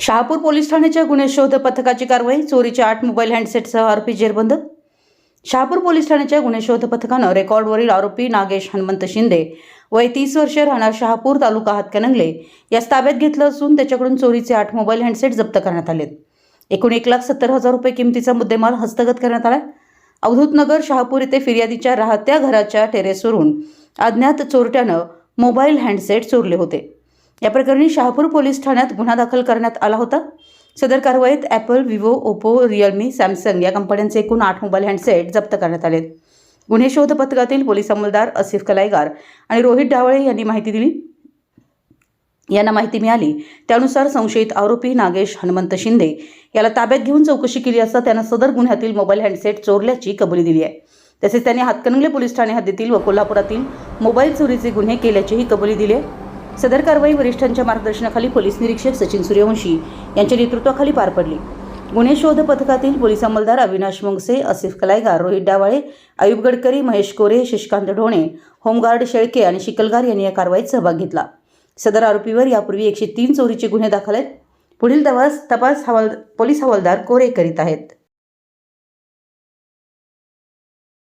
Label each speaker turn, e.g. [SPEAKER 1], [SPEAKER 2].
[SPEAKER 1] Shahapur police ठाण्याच्या गुन्हे शोध पथकाची कारवाई चोरीच्या आठ मोबाईल हँडसेटसह आरोपी जेरबंद. शहापूर पोलीस ठाण्याच्या गुन्हे शोध पथकानं रेकॉर्डवरील आरोपी नागेश हनुमंत शिंदे वय तीस वर्षे राहणार शहापूर तालुका हातकणंगले यास ताब्यात घेतलं असून त्याच्याकडून चोरीचे आठ मोबाईल हँडसेट जप्त करण्यात आलेत. एकूण एक लाख सत्तर हजार रुपये किमतीचा मुद्देमाल हस्तगत करण्यात आला अवधूतनगर शहापूर येथे फिर्यादीच्या राहत्या घराच्या टेरेसवरून अज्ञात चोरट्यानं मोबाईल हँडसेट चोरले होते. या प्रकरणी शहापूर पोलीस ठाण्यात गुन्हा दाखल करण्यात आला होता. सदर कारवाईत Apple Vivo Oppo Realme Samsung या कंपन्यांचे एकूण आठ मोबाईल हँडसेट जप्त करण्यात आलेत. गुन्हे शोध पथकातील पोलीस अंमलदार असिफ कलाईगार आणि रोहित ढावळे यांनी माहिती दिली. यांना माहिती मिळाली. त्यानुसार संशयित आरोपी नागेश हनुमंत शिंदे याला ताब्यात घेऊन चौकशी केली असता त्यानं सदर गुन्ह्यातील मोबाईल हँडसेट चोरल्याची कबुली दिली आहे. तसेच त्यांनी हातकणंगले पोलीस ठाणे हद्दीतील व कोल्हापुरातील मोबाईल चोरीचे गुन्हे केल्याचीही कबुली दिली आहे. सदर कारवाई वरिष्ठांच्या मार्गदर्शनाखाली पोलीस निरीक्षक सचिन सूर्यवंशी यांच्या नेतृत्वाखाली पार पडली. गुन्हे शोध पथकातील पोलीस अंमलदार अविनाश मुंगसे असिफ कलाईगार रोहित डावाळे अयुब गडकरी महेश कोरे शशिकांत ढोणे होमगार्ड शेळके आणि शिकलगार यांनी या कारवाईत सहभाग घेतला. सदर आरोपीवर यापूर्वी एकशे तीन चोरीचे गुन्हे दाखल आहेत. पुढील तपास तपास हवाल पोलीस हवालदार कोरे करीत आहेत.